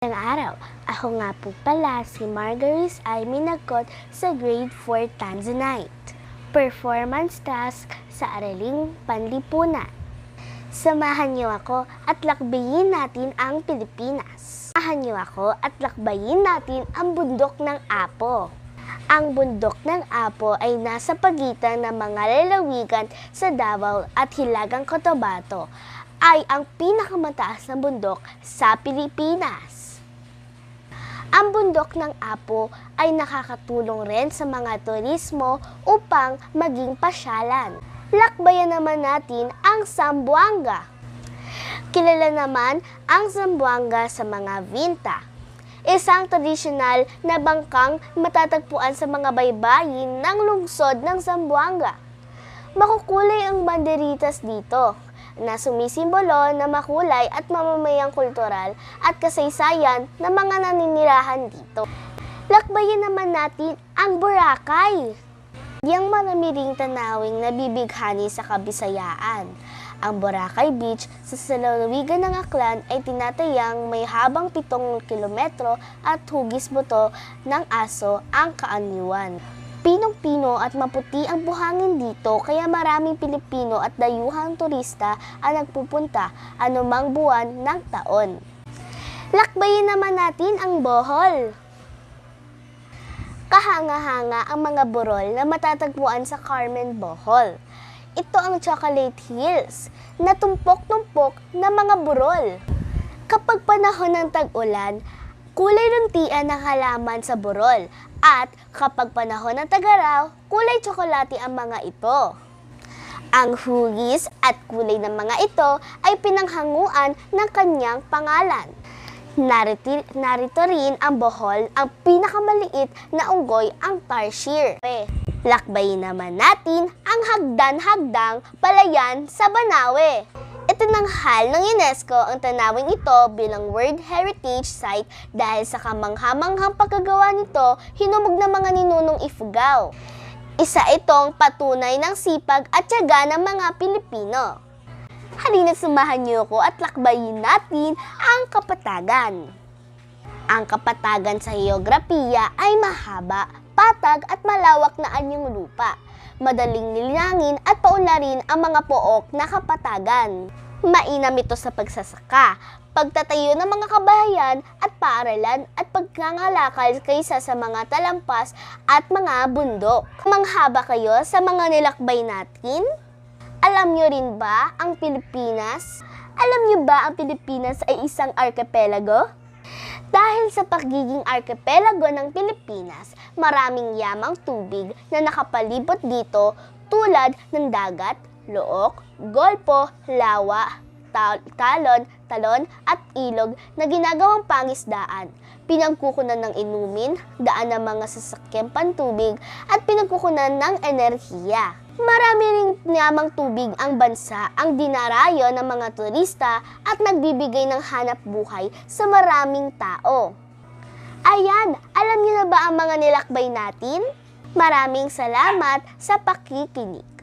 Ang araw, ako nga po pala si Margaris ay minagkot sa grade 4 Tanzanite. Performance task sa Araling Panlipunan. Samahan niyo ako at lakbayin natin ang Pilipinas. Samahan niyo ako at lakbayin natin ang bundok ng Apo. Ang bundok ng Apo ay nasa pagitan ng mga lalawigan sa Davao at Hilagang Cotabato ay ang pinakamataas na bundok sa Pilipinas. Ang bundok ng Apo ay nakakatulong rin sa mga turismo upang maging pasyalan. Lakbayan naman natin ang Zamboanga. Kilala naman ang Zamboanga sa mga vinta. Isang tradisyonal na bangkang matatagpuan sa mga baybayin ng lungsod ng Zamboanga. Makukulay ang banderitas dito na sumisimbolo na makulay at mamamayang kultural at kasaysayan ng mga naninirahan dito. Lakbayin naman natin ang Boracay. Yang marami ring tanawing nabibighani sa kabisayaan. Ang Boracay Beach sa salalawigan ng Aklan ay tinatayang may habang 7 kilometro at hugis buto ng aso ang kaanyuan. Pinong-pino at maputi ang buhangin dito kaya maraming Pilipino at dayuhang turista ang nagpupunta anumang buwan ng taon. Lakbayin naman natin ang Bohol. Kahanga-hanga ang mga burol na matatagpuan sa Carmen, Bohol. Ito ang Chocolate Hills na tumpok-tumpok na mga burol. Kapag panahon ng tag-ulan, kulay luntian ang halaman sa burol at kapag panahon ng tagaraw, kulay tsokolate ang mga ito. Ang hugis at kulay ng mga ito ay pinanghanguan ng kanyang pangalan. Narito, narito rin ang Bohol, ang pinakamaliit na unggoy ang tarsier. Lakbayin naman natin ang hagdan-hagdang palayan sa Banawe. Itinanghal ng UNESCO ang tanawing ito bilang World Heritage Site dahil sa kamanghamanghang pagkagawa nito hinumog ng mga ninunong Ifugao. Isa itong patunay ng sipag at tiyaga ng mga Pilipino. Halina't samahan niyo ako at lakbayin natin ang kapatagan. Ang kapatagan sa geografiya ay mahaba, patag at malawak na anyong lupa. Madaling nilangin at paunlarin ang mga pook na kapatagan. Mainam ito sa pagsasaka, pagtatayo ng mga kabahayan at paaralan at pagkangalakal kaysa sa mga talampas at mga bundok. Manghaba kayo sa mga nilakbay natin? Alam nyo rin ba ang Pilipinas? Alam nyo ba ang Pilipinas ay isang archipelago? Dahil sa pagiging archipelago ng Pilipinas, maraming yamang tubig na nakapalibot dito tulad ng dagat, look, golpo, lawa, tal- talon, talon at ilog na ginagawang pangisdaan. Pinagkukunan ng inumin, daan ng mga sasakyang pantubig at pinagkukunan ng enerhiya. Marami ring yamang tubig ang bansa ang dinarayo ng mga turista at nagbibigay ng hanap buhay sa maraming tao. Ayan, alam niyo na ba ang mga nilakbay natin? Maraming salamat sa pakikinig.